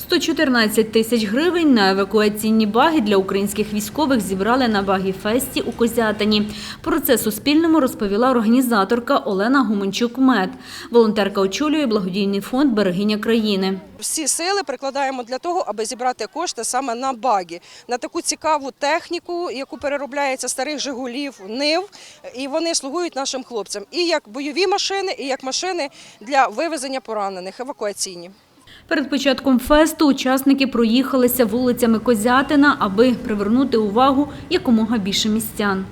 114 тисяч гривень на евакуаційні баги для українських військових зібрали на багі-фесті у Козятині. Про це Суспільному розповіла організаторка Олена Гуменчук-Мед. Волонтерка очолює благодійний фонд «Берегиня країни». Всі сили прикладаємо для того, аби зібрати кошти саме на баги, на таку цікаву техніку, яку переробляється старих Жигулів, Нив, і вони слугують нашим хлопцям і як бойові машини, і як машини для вивезення поранених, евакуаційні. Перед початком фесту учасники проїхалися вулицями Козятина, аби привернути увагу якомога більше містян.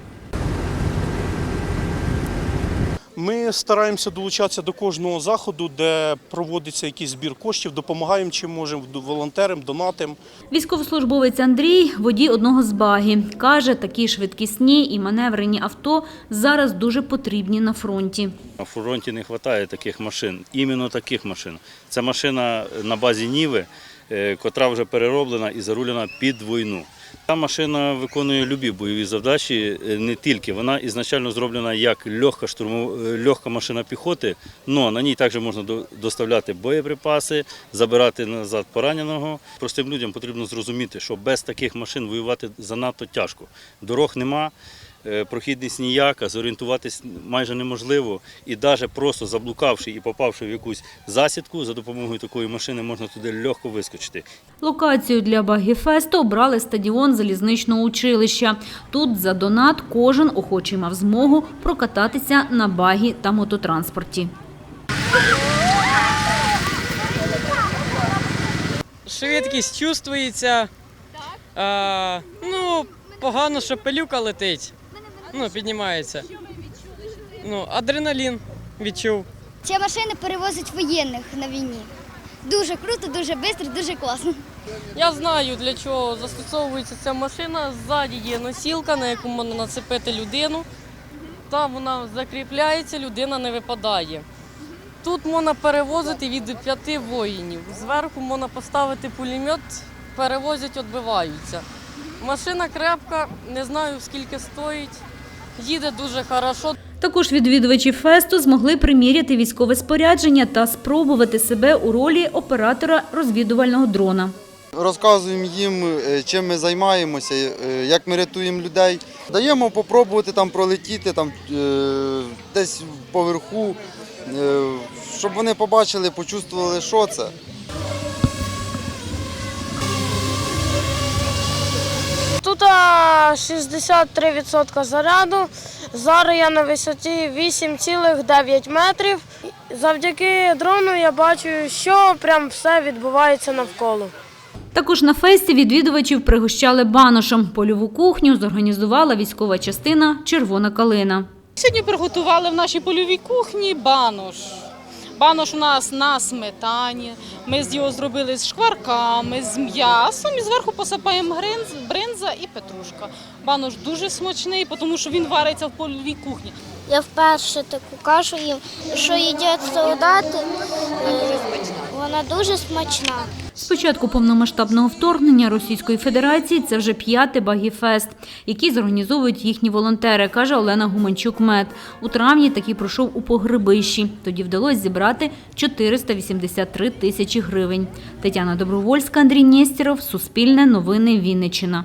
Ми стараємося долучатися до кожного заходу, де проводиться якийсь збір коштів, допомагаємо чим можемо волонтерам, донатам. Військовослужбовець Андрій – водій одного з багі. Каже, такі швидкісні і маневрені авто зараз дуже потрібні на фронті. На фронті не вистачає таких машин, іменно таких машин. Це машина на базі Ніви, котра вже перероблена і зарулена під війну. Та машина виконує любі бойові завдачі, е, не тільки. Вона ізначально зроблена як легка, штурмов... е, легка машина піхоти, але на ній також можна доставляти боєприпаси, забирати назад пораненого. Простим людям потрібно зрозуміти, що без таких машин воювати занадто тяжко. Дорог нема. Е, Прохідність ніяка, зорієнтуватись майже неможливо. І навіть просто заблукавши і попавши в якусь засідку, за допомогою такої машини можна туди легко вискочити. Локацію для багі-фесту обрали стадіон залізничного училища. Тут за донат кожен охочий мав змогу прокататися на багі та мототранспорті. Швидкість чувствується. А, ну, погано, що пилюка летить. Ну, піднімається. Ну, адреналін відчув. Ці машини перевозять воєнних на війні. Дуже круто, дуже швидко, дуже класно. Я знаю, для чого застосовується ця машина. Ззаді є носілка, на яку можна нацепити людину. Та вона закріпляється, людина не випадає. Тут можна перевозити від п'яти воїнів. Зверху можна поставити пулемет, перевозять, відбиваються. Машина крепка, не знаю скільки стоїть. Їде дуже хорошо. Також відвідувачі фесту змогли приміряти військове спорядження та спробувати себе у ролі оператора розвідувального дрона. Розказуємо їм, е, чим ми займаємося, е, як ми рятуємо людей. Даємо спробувати там пролетіти там, е, десь поверху, щоб вони побачили, почувствували, що це. А, 63% заряду. Зараз я на висоті 8,9 метрів. Завдяки дрону я бачу, що прям все відбувається навколо. Також на фесті відвідувачів пригощали баношем. Польову кухню зорганізувала військова частина Червона калина. Сьогодні приготували в нашій польовій кухні банош. Банош у нас на сметані. Ми з його зробили з шкварками, з м'ясом і зверху посипаємо бринза і петрушка. Банош дуже смачний, тому що він вариться в польовій кухні. Я вперше таку кашу їм, що їдять солдати. Вона дуже смачна. З початку повномасштабного вторгнення Російської Федерації це вже п'ятий багіфест, який зорганізовують їхні волонтери, каже Олена Гуманчук-Мед. У травні такий пройшов у Погребищі. Тоді вдалося зібрати 483 тисячі гривень. Тетяна Добровольська, Андрій Нєстєров, Суспільне новини Вінниччина.